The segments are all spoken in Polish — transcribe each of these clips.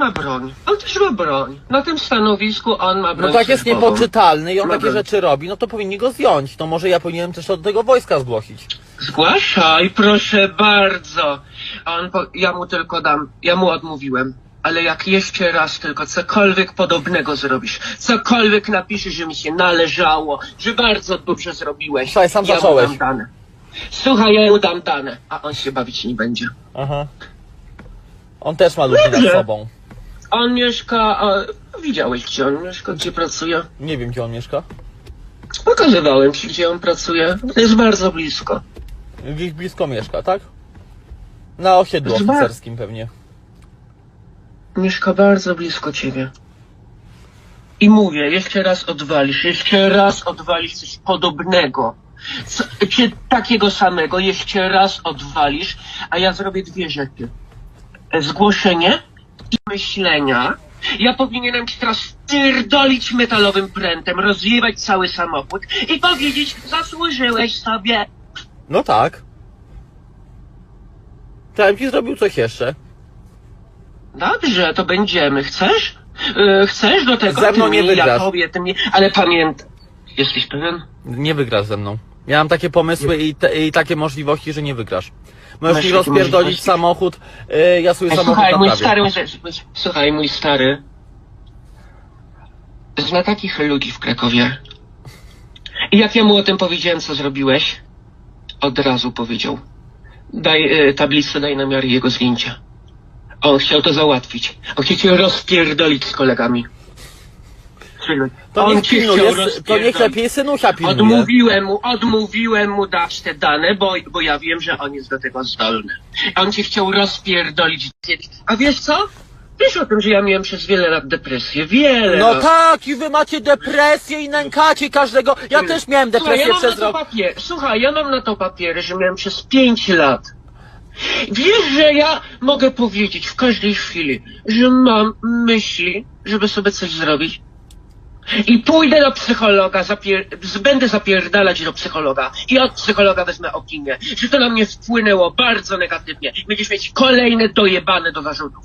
ma broń. On też ma broń. Na tym stanowisku on ma broń No tak jest niepoczytalny i on Ma takie broń. rzeczy robi, no to powinni go zdjąć. To może ja powinienem też to do tego wojska zgłosić. Zgłaszaj, proszę bardzo. A on po... Ja mu tylko dam, ja mu odmówiłem. Ale jak jeszcze raz tylko cokolwiek podobnego zrobisz, cokolwiek napiszesz, że mi się należało, że bardzo dobrze zrobiłeś, Słuchaj, sam ja zacząłeś. mu dam dane. Słuchaj, ja mu dam dane, a on się bawić nie będzie. Aha. On też ma ludzi nad sobą. On mieszka, a... widziałeś gdzie on mieszka, gdzie pracuje? Nie wiem, gdzie on mieszka. Pokazywałem ci, gdzie on pracuje. Jest bardzo blisko. Gdzieś blisko mieszka, tak? Na osiedlu Zba- oficerskim pewnie. Mieszka bardzo blisko ciebie. I mówię, jeszcze raz odwalisz, jeszcze raz odwalisz coś podobnego. Co, czy takiego samego, jeszcze raz odwalisz, a ja zrobię dwie rzeczy. Zgłoszenie i myślenia. Ja powinienem ci teraz pierdolić metalowym prętem, rozjebać cały samochód i powiedzieć, zasłużyłeś sobie. No tak. Ja bym ci zrobił coś jeszcze. Dobrze, to będziemy. Chcesz? Yy, chcesz do tego? Ze mną Ty nie ja wygrasz. tobie, ty mnie, ale pamiętaj. Jesteś pewien? Nie wygrasz ze mną. Miałem takie pomysły i, te, i takie możliwości, że nie wygrasz. Możesz Masz mi rozpierdolić możliwości? samochód, y, ja swój Ej, samochód słuchaj, mój naprawię. stary, słuchaj, mój stary. Zna takich ludzi w Krakowie. I jak ja mu o tym powiedziałem, co zrobiłeś, od razu powiedział. Daj y, tablicę, daj namiary jego zdjęcia. On chciał to załatwić. On chciał cię rozpierdolić z kolegami. To On niech cię pilnuje, chciał to niech rozpierdolić. lepiej synusia pilnuje. Odmówiłem mu, odmówiłem mu dać te dane, bo, bo ja wiem, że on jest do tego zdolny. On cię chciał rozpierdolić. A wiesz co? Wiesz o tym, że ja miałem przez wiele lat depresję. Wiele No lat. tak, i wy macie depresję i nękacie każdego. Ja też miałem Słuchaj, depresję ja mam przez to rok. papier. Słuchaj, ja mam na to papiery, że miałem przez pięć lat. Wiesz, że ja mogę powiedzieć w każdej chwili, że mam myśli, żeby sobie coś zrobić. I pójdę do psychologa, zapier- będę zapierdalać do psychologa i od psychologa wezmę opinię, że to na mnie wpłynęło bardzo negatywnie. Będziesz mieć kolejne dojebane do zarzutów.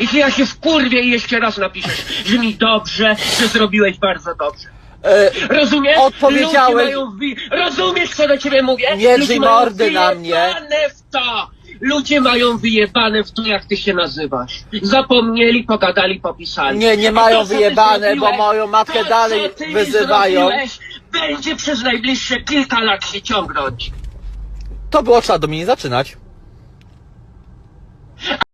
I ty ja się wkurwię i jeszcze raz napiszesz, że mi dobrze, że zrobiłeś bardzo dobrze. E, Rozumiesz? Odpowiedziałeś- Ludzie mają wi- Rozumiesz, co do ciebie mówię? Nie drzyj mordy na mnie. w to! Ludzie mają wyjebane w to, jak ty się nazywasz. Zapomnieli, pogadali, popisali. Nie, nie mają to, wyjebane, zrobiłeś, bo moją matkę to, dalej ty wyzywają. zrobiłeś, Będzie przez najbliższe kilka lat się ciągnąć. to było trzeba do mnie nie zaczynać.